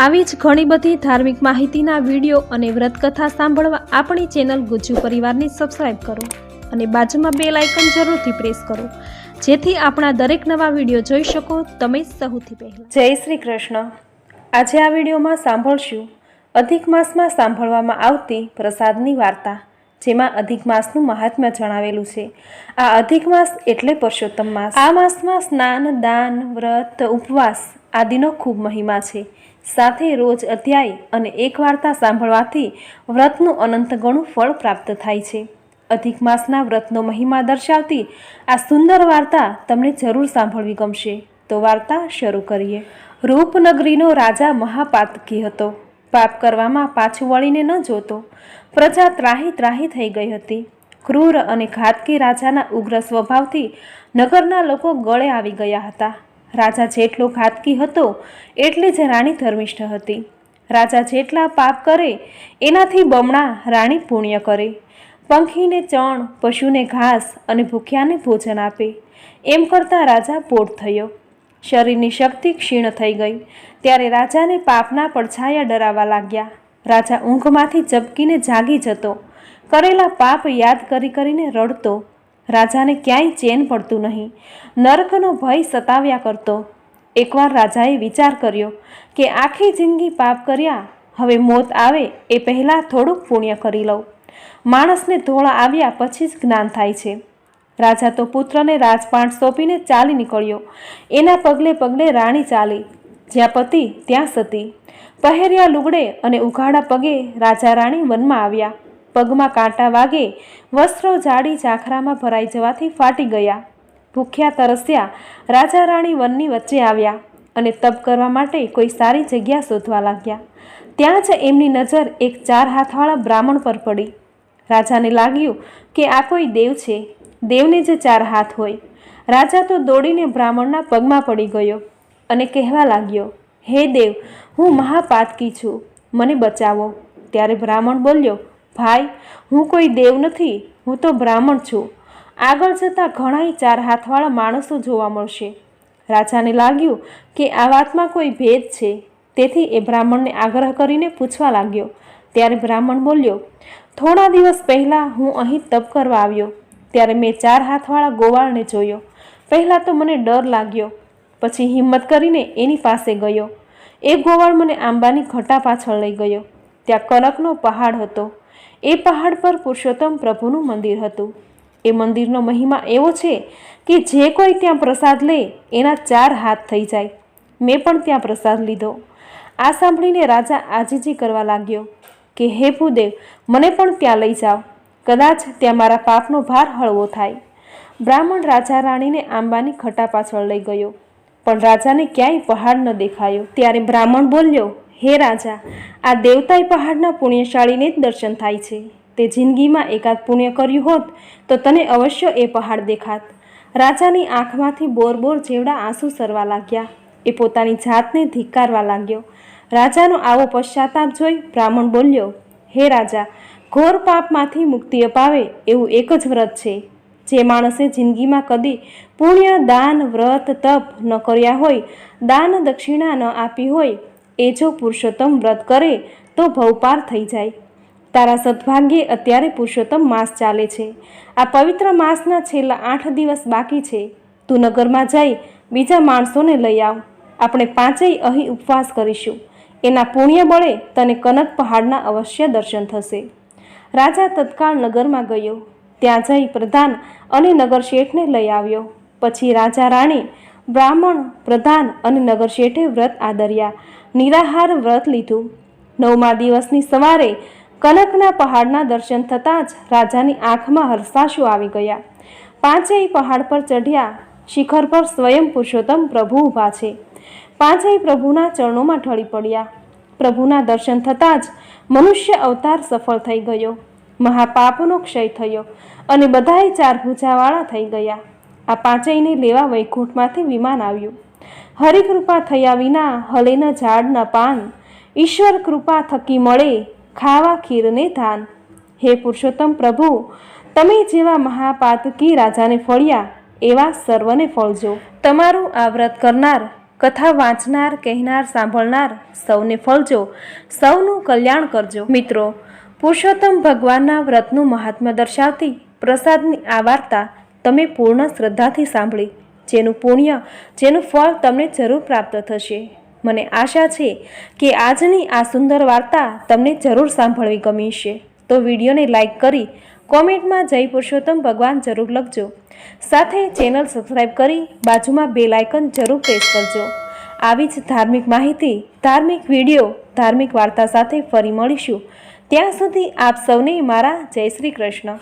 આવી જ ઘણી બધી ધાર્મિક માહિતીના વીડિયો અને વ્રતકથા સાંભળવા આપણી ચેનલ ગુજ્જુ પરિવારને સબસ્ક્રાઈબ કરો અને બાજુમાં બે લાઇકન જરૂરથી પ્રેસ કરો. જેથી આપણા દરેક નવા વીડિયો જોઈ શકો તમે સૌથી પહેલાં. જય શ્રી કૃષ્ણ. આજે આ વિડીયોમાં સાંભળશું અધિક માસમાં સાંભળવામાં આવતી પ્રસાદની વાર્તા, જેમાં અધિક માસનું મહાત્મ્ય જણાવેલું છે. આ અધિક માસ એટલે પુરુષોત્તમ માસ. આ માસમાં સ્નાન, દાન, વ્રત, ઉપવાસ આદિનો ખૂબ મહિમા છે. સાથે રોજ અધ્યાય અને એક વાર્તા સાંભળવાથી વ્રતનું અનંત ગણું ફળ પ્રાપ્ત થાય છે. અધિક માસના વ્રતનો મહિમા દર્શાવતી આ સુંદર વાર્તા તમને જરૂર સાંભળવી ગમશે. તો વાર્તા શરૂ કરીએ. રૂપનગરીનો રાજા મહાપાતકી હતો પાપ કરવામાં પાછું વળીને ન જોતો. પ્રજા ત્રાહી ત્રાહી થઈ ગઈ હતી. ક્રૂર અને ઘાતકી રાજાના ઉગ્ર સ્વભાવથી નગરના લોકો ગળે આવી ગયા હતા. રાજા જેટલો ઘાતકી હતો, એટલે જ રાણી ધર્મિષ્ઠ હતી. રાજા જેટલા પાપ કરે, એનાથી બમણા રાણી પુણ્ય કરે. પંખીને ચણ, પશુને ઘાસ અને ભૂખ્યાને ભોજન આપે. એમ કરતાં રાજા પોટ થયો. શરીરની શક્તિ ક્ષીણ થઈ ગઈ. ત્યારે રાજાને પાપના પડછાયા ડરાવા લાગ્યા. રાજા ઊંઘમાંથી ઝબકીને જાગી જતો. કરેલા પાપ યાદ કરી કરીને રડતો. રાજાને ક્યાંય ચેન પડતું નહીં. નર્કનો ભય સતાવ્યા કરતો. એકવાર રાજાએ વિચાર કર્યો કે આખી જિંદગી પાપ કર્યા, હવે મોત આવે એ પહેલાં થોડુંક પુણ્ય કરી લઉં. માણસને ધોળા આવ્યા પછી જ જ્ઞાન થાય છે. રાજા તો પુત્રને રાજપાટ સોંપીને ચાલી નીકળ્યો. એના પગલે પગલે રાણી ચાલી, જ્યાં પતિ ત્યાં સતી. પહેર્યા લુગડે અને ઉઘાડા પગે રાજા રાણી વનમાં આવ્યા. પગમાં કાંટા વાગે વસ્ત્રો જાડી ઝાખરામાં ભરાઈ જવાથી ફાટી ગયા. ભૂખ્યા, તરસ્યા રાજા રાણી વનની વચ્ચે આવ્યા અને તપ કરવા માટે કોઈ સારી જગ્યા શોધવા લાગ્યા. ત્યાં જ એમની નજર એક ચાર હાથવાળા બ્રાહ્મણ પર પડી. રાજાને લાગ્યું કે આ કોઈ દેવ છે. દેવને જે ચાર હાથ હોય. રાજા તો દોડીને બ્રાહ્મણના પગમાં પડી ગયો અને કહેવા લાગ્યો, હે દેવ, હું મહાપાતકી છું. મને બચાવો. ત્યારે બ્રાહ્મણ બોલ્યો ભાઈ, હું કોઈ દેવ નથી, હું તો બ્રાહ્મણ છું. આગળ જતાં ઘણાય ચાર હાથવાળા માણસો જોવા મળશે. રાજાને લાગ્યું કે આ વાતમાં કોઈ ભેદ છે. તેથી એ બ્રાહ્મણને આગ્રહ કરીને પૂછવા લાગ્યો. ત્યારે બ્રાહ્મણ બોલ્યો, થોડા દિવસ પહેલાં હું અહીં તપ કરવા આવ્યો. ત્યારે મેં ચાર હાથવાળા ગોવાળને જોયો. પહેલાં તો મને ડર લાગ્યો. પછી હિંમત કરીને એની પાસે ગયો. એ ગોવાળ મને આંબાની ઘટા પાછળ લઈ ગયો. ત્યાં કનકનો પહાડ હતો. એ પહાડ પર પુરુષોત્તમ પ્રભુનું મંદિર હતું. એ મંદિરનો મહિમા એવો છે કે જે કોઈ ત્યાં પ્રસાદ લે, એના ચાર હાથ થઈ જાય. મેં પણ ત્યાં પ્રસાદ લીધો. આ સાંભળીને રાજા આજીજી કરવા લાગ્યો કે, હે ભૂદેવ, મને પણ ત્યાં લઈ જાઓ. કદાચ ત્યાં મારા પાપનો ભાર હળવો થાય. બ્રાહ્મણ રાજા રાણીને આંબાની ખટા પાછળ લઈ ગયો. પણ રાજાને ક્યાંય પહાડ ન દેખાયો. ત્યારે બ્રાહ્મણ બોલ્યો હે રાજા, આ દેવતાઈ પહાડના પુણ્યશાળીને જ દર્શન થાય છે. તે જિંદગીમાં એકાદ પુણ્ય કર્યું હોત, તો તને અવશ્ય એ પહાડ દેખાત. રાજાની આંખમાંથી બોર બોર જેવડા આંસુ સરવા લાગ્યા. એ પોતાની જાતને ધિક્કારવા લાગ્યો. રાજાનો આવો પશ્ચાતાપ જોઈ બ્રાહ્મણ બોલ્યો, હે રાજા, ઘોર પાપમાંથી મુક્તિ અપાવે એવું એક જ વ્રત છે. જે માણસે જિંદગીમાં કદી પુણ્ય, દાન, વ્રત, તપ ન કર્યા હોય, દાન દક્ષિણા ન આપી હોય એ જો પુરુષોત્તમ વ્રત કરે તો ભવપાર થઈ જાય. તારા સદભાગ્યે અત્યારે પુરુષોત્તમ માસ ચાલે છે. આ પવિત્ર માસના છેલ્લા આઠ દિવસ બાકી છે. તું નગરમાં જઈ બીજા માણસોને લઈ આવ. આપણે પાંચેય અહીં ઉપવાસ કરીશું. એના પુણ્ય બળે તને કનક પહાડના અવશ્ય દર્શન થશે. રાજા તત્કાળ નગરમાં ગયો. ત્યાં જઈ પ્રધાન અને નગર શેઠને લઈ આવ્યો. પછી રાજા રાણી બ્રાહ્મણ પ્રધાન અને નગર શેઠે વ્રત આદર્યા. નિરાહાર વ્રત લીધું. નવમા દિવસની સવારે કનકના પહાડના દર્શન થતાં જ રાજાની આંખમાં હર્ષાશુ આવી ગયા. પાંચેય પહાડ પર ચઢ્યા. શિખર પર સ્વયં પુરુષોત્તમ પ્રભુ ઊભા છે. પાંચેય પ્રભુના ચરણોમાં ઢળી પડ્યા. પ્રભુના દર્શન થતાં જ મનુષ્ય અવતાર સફળ થઈ ગયો. મહાપાપનો ક્ષય થયો અને બધાએ ચાર ભૂજાવાળા થઈ ગયા. આ પાંચેયને લેવા વૈકુંઠમાંથી વિમાન આવ્યું. હરિકૃપા થયા વિના હલે ન ઝાડ પાન. ઈશ્વર કૃપા થકી મળે ખાવા ખીરને ધાન. હે પુરુષોત્તમ પ્રભુ, તમે જેવા મહાપાતકી રાજાને ફળ્યા, એવા સર્વને ફળજો. તમારું આ વ્રત કરનાર, કથા વાંચનાર, કહેનાર, સાંભળનાર સૌને ફળજો. સૌનું કલ્યાણ કરજો. મિત્રો, પુરુષોત્તમ ભગવાનના વ્રતનું મહાત્મ્ય દર્શાવતી પ્રસાદની આ વાર્તા તમે પૂર્ણ શ્રદ્ધાથી સાંભળી. જેનું પુણ્ય, જેનું ફળ તમને જરૂર પ્રાપ્ત થશે. મને આશા છે કે આજની આ સુંદર વાર્તા તમને જરૂર સાંભળવી ગમી છે તો વિડીયોને લાઇક કરી કોમેન્ટમાં જય પુરુષોત્તમ ભગવાન જરૂર લખજો. સાથે ચેનલ સબસ્ક્રાઈબ કરી બાજુમાં બે લાયકન જરૂર પ્રેસ કરજો. આવી જ ધાર્મિક માહિતી, ધાર્મિક વીડિયો, ધાર્મિક વાર્તા સાથે ફરી મળીશું. ત્યાં સુધી આપ સૌને મારા જય શ્રી કૃષ્ણ.